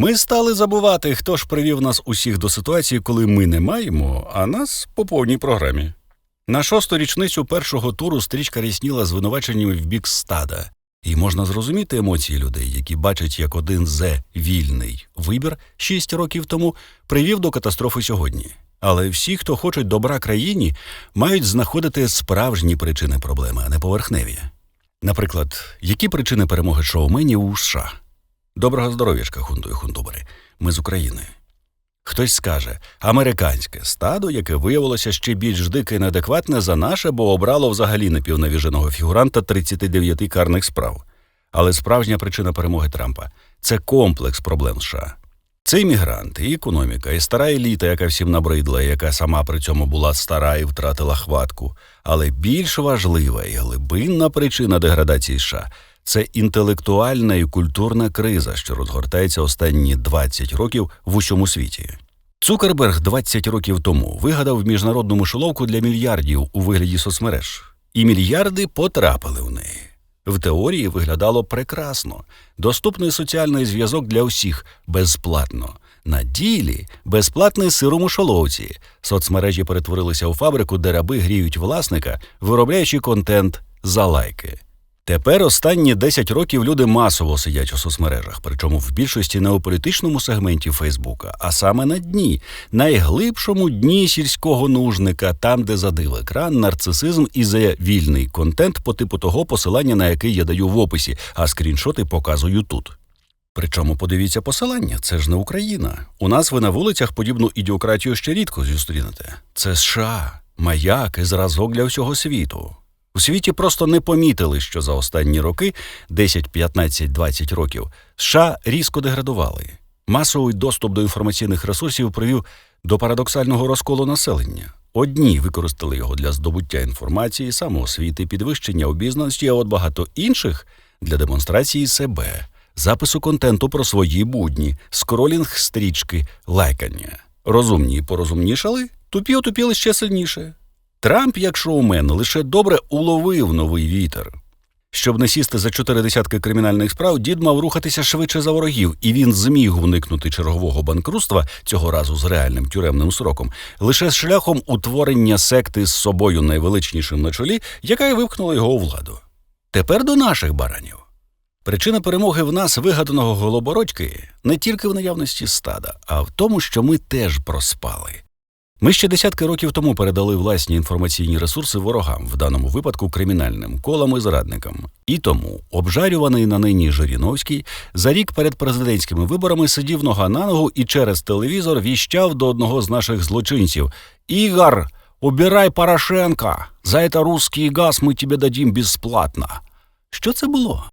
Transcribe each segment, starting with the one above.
Ми стали забувати, хто ж привів нас усіх до ситуації, коли ми не маємо, а нас по повній програмі. На шосту річницю першого туру стрічка рісніла звинуваченнями в бік стада, і можна зрозуміти емоції людей, які бачать, як один зе вільний вибір шість років тому привів до катастрофи сьогодні. Але всі, хто хочуть добра країні, мають знаходити справжні причини проблеми, а не поверхневі. Наприклад, які причини перемоги шоуменів у США? Доброго здоров'ячка, хунду і хундубери. Ми з України. Хтось скаже американське стадо, яке виявилося ще більш дике і неадекватне за наше, бо обрало взагалі напівнавіженого фігуранта 39 карних справ. Але справжня причина перемоги Трампа це комплекс проблем США. Це іммігранти, і економіка, і стара еліта, яка всім набридла, і яка сама при цьому була стара і втратила хватку. Але більш важлива і глибинна причина деградації США це інтелектуальна і культурна криза, що розгортається останні 20 років в усьому світі. Цукерберг 20 років тому вигадав міжнародну мишоловку для мільярдів у вигляді соцмереж, і мільярди потрапили в неї. В теорії виглядало прекрасно. Доступний соціальний зв'язок для усіх безплатно. На ділі безплатний сир у мишоловці. Соцмережі перетворилися у фабрику, де раби гріють власника, виробляючи контент за лайки. Тепер останні 10 років люди масово сидять у соцмережах, причому в більшості не у політичному сегменті Фейсбука, а саме на дні, найглибшому дні сільського нужника, там, де задив екран, нарцисизм і за вільний контент по типу того посилання, на який я даю в описі, а скріншоти показую тут. Причому подивіться посилання, це ж не Україна. У нас ви на вулицях подібну ідіократію ще рідко зустрінете. Це США, маяк і зразок для всього світу. У світі просто не помітили, що за останні роки 10, 15, 20 років США різко деградували. Масовий доступ до інформаційних ресурсів привів до парадоксального розколу населення. Одні використали його для здобуття інформації, самоосвіти, підвищення обізнаності, а от багато інших для демонстрації себе, запису контенту про свої будні, скролінг стрічки, лайкання. Розумні порозумнішали, тупі отупіли ще сильніше. Трамп, як шоумен, лише добре уловив новий вітер. Щоб не сісти за чотири десятки кримінальних справ, дід мав рухатися швидше за ворогів, і він зміг уникнути чергового банкрутства цього разу з реальним тюремним сроком, лише шляхом утворення секти з собою найвеличнішим на чолі, яка й випхнула його у владу. Тепер до наших баранів. Причина перемоги в нас, вигаданого голобородьки, не тільки в наявності стада, а в тому, що ми теж проспали. Ми ще десятки років тому передали власні інформаційні ресурси ворогам, в даному випадку кримінальним колам і зрадникам. І тому обжарюваний на нині Жириновський за рік перед президентськими виборами сидів нога на ногу і через телевізор віщав до одного з наших злочинців: Ігор, убирай Порошенка! За это русский газ ми тебе дадим безплатно. Що це було?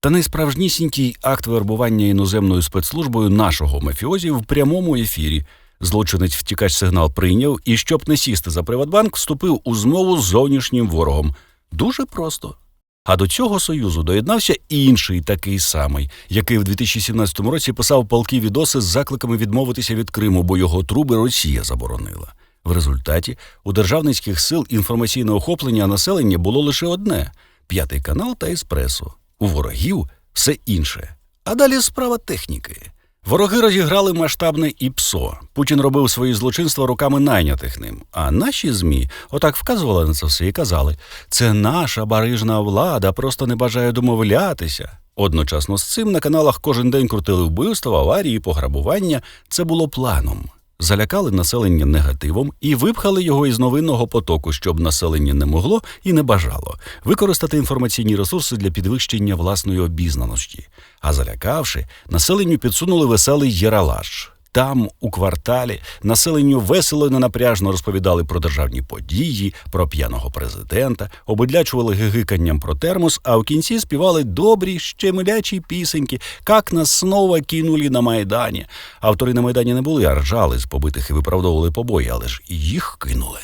Та найсправжнісінький акт вербування іноземною спецслужбою нашого мафіозі в прямому ефірі. Злочинець втікач сигнал прийняв і, щоб не сісти за Приватбанк, вступив у змову з зовнішнім ворогом. Дуже просто. А до цього союзу доєднався інший такий самий, який в 2017 році писав палки відоси з закликами відмовитися від Криму, бо його труби Росія заборонила. В результаті у державницьких сил інформаційне охоплення населення було лише одне п'ятий канал та еспресо. У ворогів все інше. А далі справа техніки. Вороги розіграли масштабне ІПСО. Путін робив свої злочинства руками найнятих ним. А наші ЗМІ отак вказували на це все і казали: це наша барижна влада просто не бажає домовлятися. Одночасно з цим на каналах кожен день крутили вбивства, аварії, пограбування. Це було планом. Залякали населення негативом і випхали його із новинного потоку, щоб населення не могло і не бажало використати інформаційні ресурси для підвищення власної обізнаності. А залякавши, населенню підсунули веселий єралаш. Там, у кварталі, населенню весело і ненапряжно розповідали про державні події, про п'яного президента, обидлячували гигиканням про термос, а в кінці співали добрі, щемилячі пісеньки, «Как нас снова кинули на Майдані. Автори на Майдані не були, а ржали з побитих і виправдовували побої, але ж їх кинули.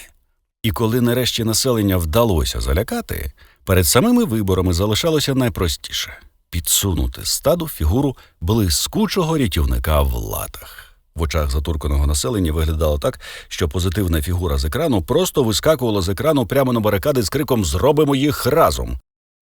І коли нарешті населення вдалося залякати, перед самими виборами залишалося найпростіше підсунути стаду фігуру блискучого рятівника в латах. В очах затурканого населення виглядало так, що позитивна фігура з екрану просто вискакувала з екрану прямо на барикади з криком Зробимо їх разом.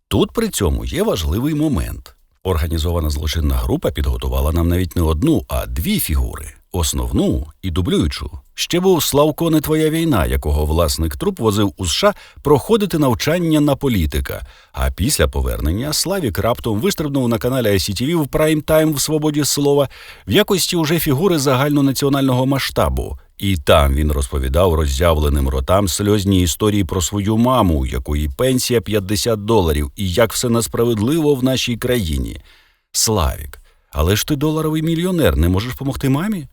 Тут при цьому є важливий момент. Організована злочинна група підготувала нам навіть не одну, а дві фігури основну і дублюючу. Ще був Славко не твоя війна, якого власник труп возив у США проходити навчання на політика. А після повернення Славік раптом вистрибнув на каналі ICTV в прайм-тайм в свободі слова в якості уже фігури загальнонаціонального масштабу. І там він розповідав роззявленим ротам сльозні історії про свою маму, якої пенсія 50 доларів, і як все несправедливо в нашій країні. Славік, але ж ти доларовий мільйонер, не можеш помогти мамі?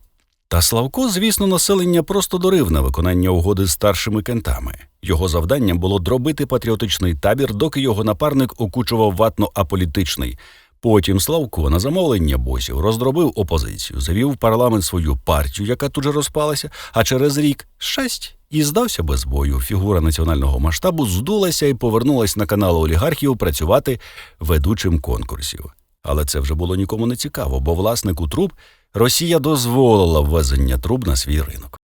Та Славко, звісно, населення просто дорив на виконання угоди з старшими кентами. Його завданням було дробити патріотичний табір, доки його напарник окучував ватно аполітичний. Потім Славко на замовлення босів роздробив опозицію, завів в парламент свою партію, яка тут же розпалася, а через рік щасть і здався без бою. Фігура національного масштабу здулася і повернулась на канал олігархів працювати ведучим конкурсів. Але це вже було нікому не цікаво, бо власнику труб Росія дозволила ввезення труб на свій ринок.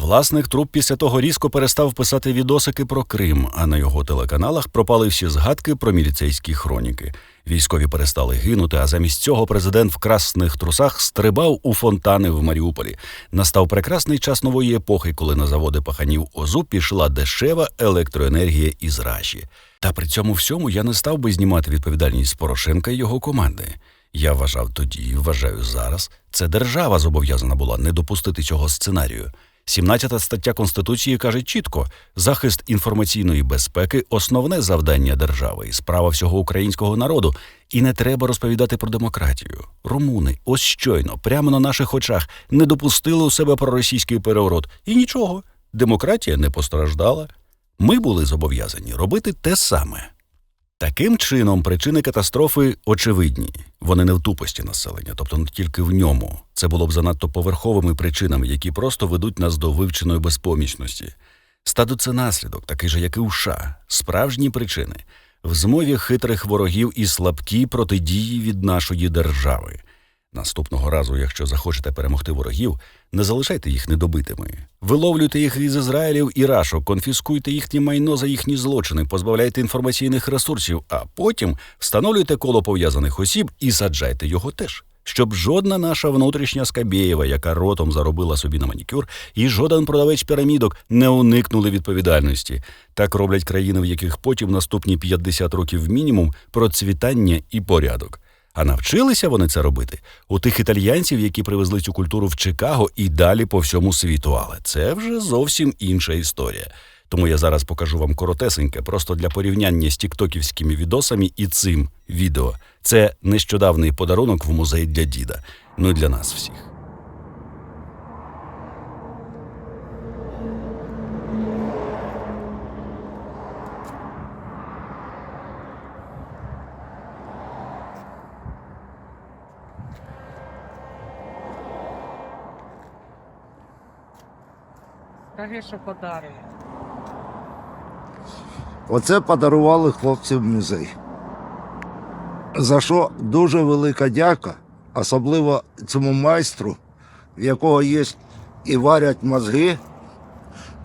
Власник труб після того різко перестав писати відосики про Крим, а на його телеканалах пропали всі згадки про міліцейські хроніки. Військові перестали гинути, а замість цього президент в красних трусах стрибав у фонтани в Маріуполі. Настав прекрасний час нової епохи, коли на заводи паханів ОЗУ пішла дешева електроенергія із Раші. Та при цьому всьому я не став би знімати відповідальність Порошенка і його команди. Я вважав тоді, і вважаю зараз, це держава зобов'язана була не допустити цього сценарію. 17 стаття Конституції каже чітко: захист інформаційної безпеки основне завдання держави і справа всього українського народу. І не треба розповідати про демократію. Румуни, ось щойно, прямо на наших очах, не допустили у себе проросійський переворот. І нічого, демократія не постраждала. Ми були зобов'язані робити те саме. Таким чином, причини катастрофи очевидні. Вони не в тупості населення, тобто не тільки в ньому. Це було б занадто поверховими причинами, які просто ведуть нас до вивченої безпомічності. Стаду це наслідок, такий же, як і у США. Справжні причини в змові хитрих ворогів і слабкі протидії від нашої держави. Наступного разу, якщо захочете перемогти ворогів, не залишайте їх недобитими. Виловлюйте їх із Ізраїлів і Рашок, конфіскуйте їхнє майно за їхні злочини, позбавляйте інформаційних ресурсів, а потім встановлюйте коло пов'язаних осіб і саджайте його теж. Щоб жодна наша внутрішня Скабєєва, яка ротом заробила собі на манікюр, і жоден продавець пірамідок не уникнули відповідальності. Так роблять країни, в яких потім наступні 50 років мінімум процвітання і порядок. А навчилися вони це робити у тих італьянців, які привезли цю культуру в Чикаго і далі по всьому світу. Але це вже зовсім інша історія. Тому я зараз покажу вам коротесеньке, просто для порівняння з тіктоківськими відосами і цим відео. Це нещодавний подарунок в музей для діда. Ну і для нас всіх. Скажи, що подарує. Оце подарували хлопці в музей. За що дуже велика дяка, особливо цьому майстру, в якого є і варять мозги,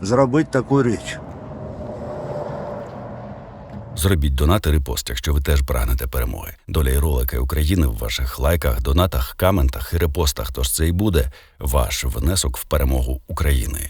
зробити таку річ. Зробіть донат і репост, якщо ви теж прагнете перемоги. Доля і ролики України в ваших лайках, донатах, коментах і репостах. Тож це і буде ваш внесок в перемогу України.